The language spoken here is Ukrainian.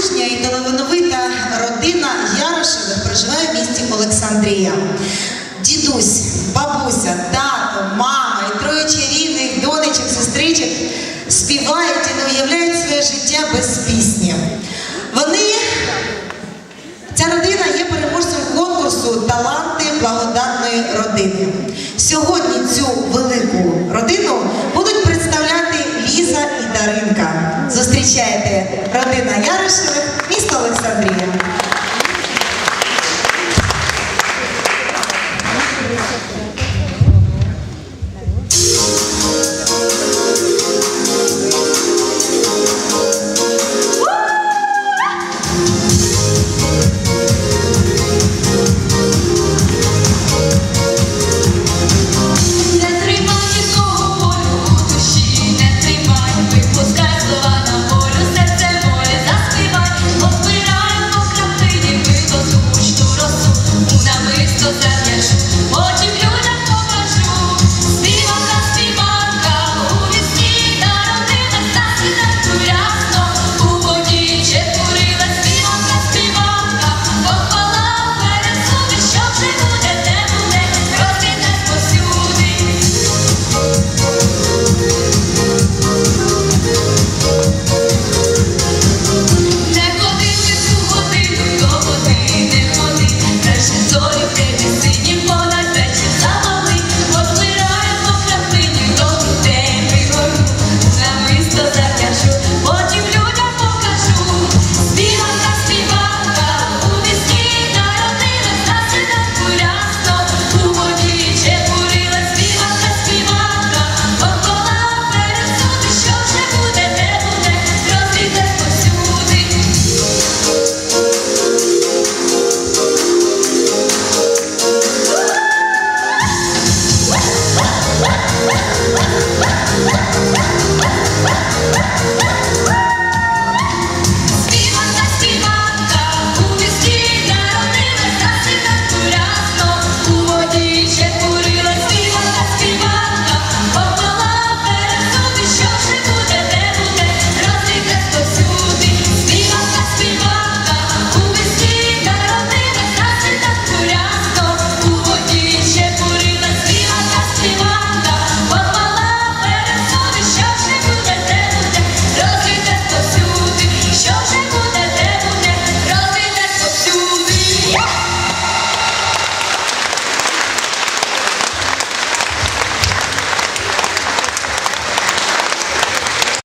дружня і талановита родина Ярошевих проживає в місті Олександрія. Дідусь, бабуся, тато, мама і троє чарівних донечок, сестричок співають і не уявляють своє життя без пісні. Вони Ця родина є переможцем конкурсу Таланти благодатної родини. Сьогодні цю Даринка. Зустрічайте родина Ярошевих, місто Олександрія. WAH WAH WAH